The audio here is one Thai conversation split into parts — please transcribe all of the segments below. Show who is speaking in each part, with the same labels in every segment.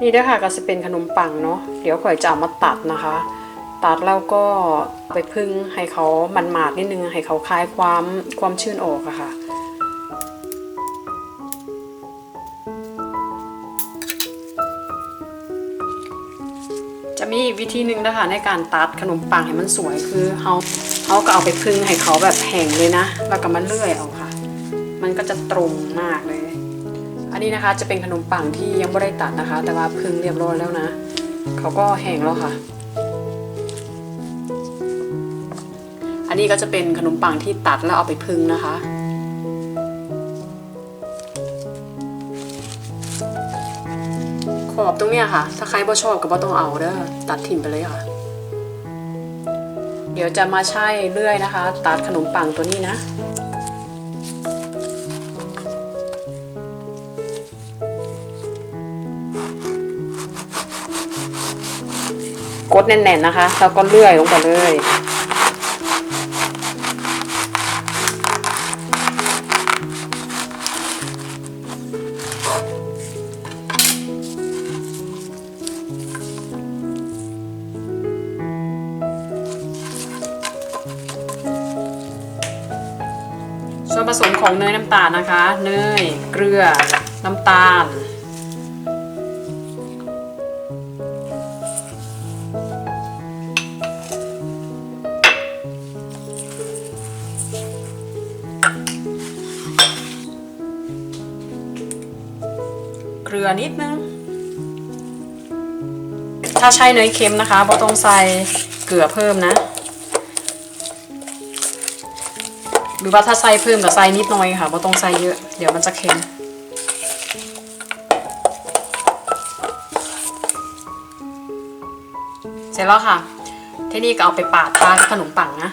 Speaker 1: นี่เด้วยค่ะก็จะเป็นขนมปังเนาะเดี๋ยวข่อยจะเอามาตัดนะคะ ตัดแล้วก็ไปพึ่งให้เขามันหมาดนิดนึงให้เขาคลายความความชื้นออกอะค่ะจะมีอีกวิธีหนึ่งนะคะในการตัดขนมปังให้มันสวยคือเขาเขาก็เอาไปพึ่งให้เขาแบบแห้งเลยนะ แล้วก็มาเลื่อยเอาค่ะ มันก็จะตรงมากเลย อันนี้นะคะจะเป็นขนมปังที่ยังไม่ได้ตัดนะคะ แต่ว่าพึ่งเรียบร้อยแล้วนะ เขาก็แห้งแล้วค่ะ อันนี้ก็จะเป็นขนมปังที่ตัดแล้วเอาไปพึ่งนะคะขอบตรงเนี้ยค่ะ ถ้าใครบ่ชอบก็บ่ต้องเอาเด้อตัดทิ้งไปเลยค่ะ เดี๋ยวจะมาใช้เลื่อยนะคะ ตัดขนมปังตัวนี้นะ กดแน่นๆนะคะแล้วก็เลื่อยลงไปเลย ส่วนผสมของเนยน้ำตาลนะคะ เนย เกลือ น้ำตาล เกลือนิดนึง ถ้าใช้เนยเค็มนะคะบ่ต้องใส่เกลือเพิ่มนะ หรือว่าถ้าใส่เพิ่มก็ใส่นิดหน่อยค่ะบ่ต้องใส่เยอะ เดี๋ยวมันจะเค็มเสร็จแล้วค่ะ ที่นี่ก็เอาไปปาดทาขนมปังนะ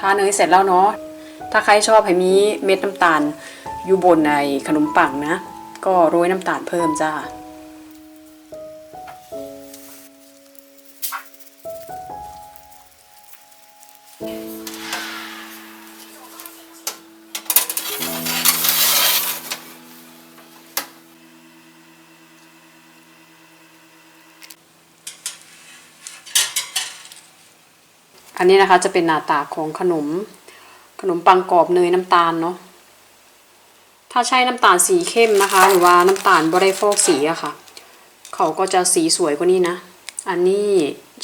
Speaker 1: ทาเนยเสร็จแล้วเนาะถ้าใครชอบให้มีเม็ดน้ำตาลอยู่บนในขนมปังนะ ก็โรยน้ำตาลเพิ่มจ้า อันนี้นะคะจะเป็นหน้าตาของขนม ขนมปังกรอบเนยน้ำตาลเนาะถ้าใช้น้ำตาลสีเข้มนะคะ หรือว่าน้ำตาลบริโฟอกสีอะค่ะ เขาก็จะสีสวยกว่านี้นะ อันนี้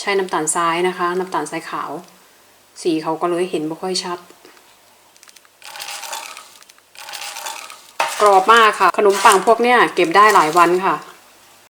Speaker 1: ใช้น้ำตาลทรายนะคะ น้ำตาลทรายขาว สีเขาก็เลยเห็นไม่ค่อยชัด กรอบมากค่ะ ขนมปังพวกเนี้ยเก็บได้หลายวันค่ะ